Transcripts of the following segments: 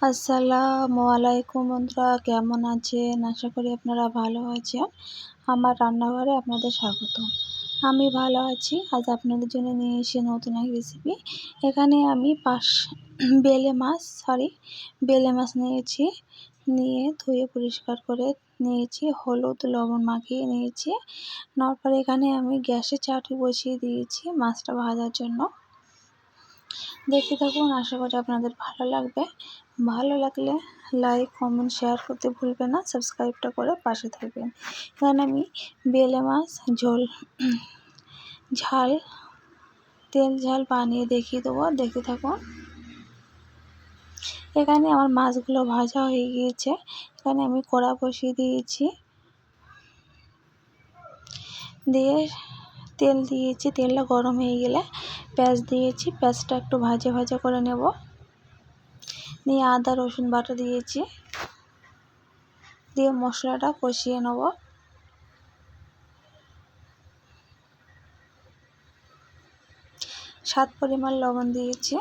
আসসালামু আলাইকুম বন্ধুরা, কেমন আছেন? আশা করি আপনারা ভালো আছেন। আমার রান্নাঘরে আপনাদের স্বাগত। আমি ভালো আছি। আজ আপনাদের জন্য নিয়ে এসে নতুন এক রেসিপি এখানে আমি পাঁচ বেলে মাছ সরি বেলে মাছ নিয়েছি। নিয়ে ধুয়ে পরিষ্কার করে নিয়েছি। হলুদ, লবণ মাখিয়ে নিয়েছি। নেওয়ার পরে এখানে আমি গ্যাসে চাটু বসিয়ে দিয়েছি মাছটা ভাজার জন্য। দেখতে থাকুন, আশা করি আপনাদের ভালো লাগবে। ভালো লাগলে লাইক কমেন্ট শেয়ার করতে ভুলবেন না সাবস্ক্রাইবটা করে পাশে থাকবেন। এখানে আমি বেলে মাছ, ঝোল, ঝাল, তেল, ঝাল বানিয়ে দেখিয়ে দেবো। দেখতে থাকুন। এখানে আমার মাছগুলো ভাজা হয়ে গিয়েছে। এখানে আমি কড়া বসিয়ে দিয়েছি। দিয়ে তেল দিয়েছি। তেলটা গরম হয়ে গেলে পেঁয়াজ দিয়েছি, পেঁয়াজটা একটু ভাজা ভাজা করে নেব। নিয়ে আদা, রসুন বাটা দিয়েছি। দিয়ে মশলাটা কষিয়ে নেব। সাত পরিমাণ লবণ দিয়েছি।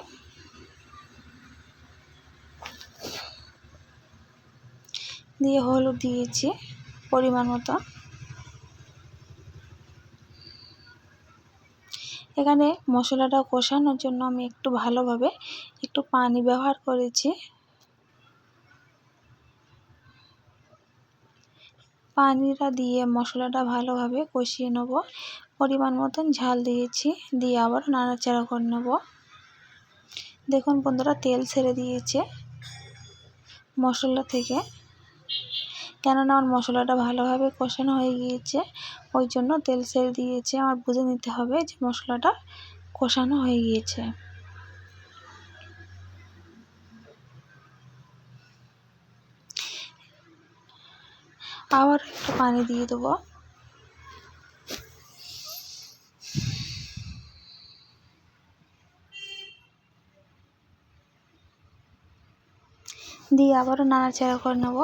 দিয়ে হলুদ দিয়েছি পরিমাণ মতো। এখানে মশলাটা কষানোর জন্য আমি একটু ভালোভাবে একটু পানি ব্যবহার করেছি। পানিটা দিয়ে মশলাটা ভালোভাবে কষিয়ে নেব। পরিমাণ মতন ঝাল দিয়েছি, দিয়ে আবার নাড়াচাড়া করে নেব। দেখুন বন্ধুরা, তেল ছেড়ে দিয়েছে মশলা থেকে। কেননা আমার মশলাটা ভালোভাবে কষানো হয়ে গিয়েছে। ওই জন্য তেল ছেড়ে দিয়েছে। আমার বুঝে নিতে হবে যে মশলাটা কষানো হয়ে গিয়েছে। আবার একটু পানি দিয়ে দেবো। দিয়ে আবারও নাড়াচাড়া করে নেব।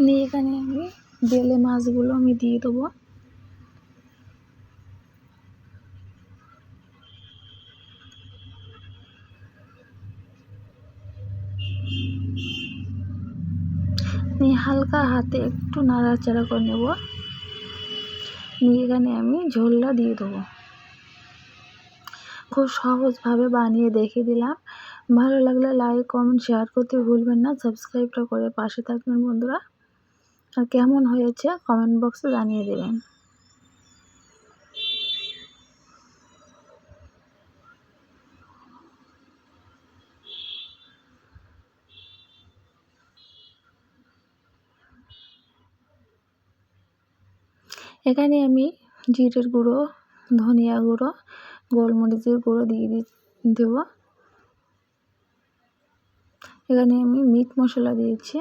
নিয়ে এখানে আমি বেলে মাছগুলো আমি দিয়ে দেবো। নিয়ে হালকা হাতে একটু নাড়াচাড়া করে নেব। নিয়ে এখানে আমি ঝোলটা দিয়ে দেবো। খুব সহজভাবে বানিয়ে দেখিয়ে দিলাম। ভালো লাগলে লাইক কমেন্ট শেয়ার করতে ভুলবেন না। সাবস্ক্রাইবটা করে পাশে থাকবেন বন্ধুরা। আর কেমন হয়েছে কমেন্ট বক্সে জানিয়ে দেবেন। এখানে আমি জিরের গুঁড়ো, ধনিয়া গুঁড়ো, গোলমরিচের গুঁড়ো দিয়ে দেবো। এখানে আমি মিট মশলা দিয়েছি।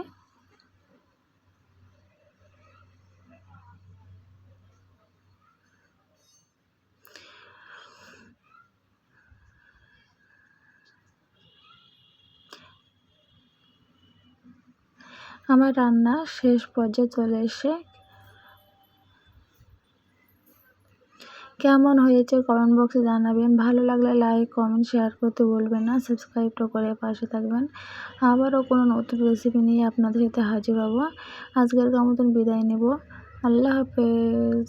আমার রান্না শেষ পর্যায়ে চলে এসে কেমন হয়েছে কমেন্ট বক্সে জানাবেন। ভালো লাগলে লাইক কমেন্ট শেয়ার করতে বলবেন না। সাবস্ক্রাইবটা করে পাশে থাকবেন। আবারও কোনো নতুন রেসিপি নিয়ে আপনাদের সাথে হাজির হব। আজকের মতন বিদায় নেব। আল্লাহ হাফেজ।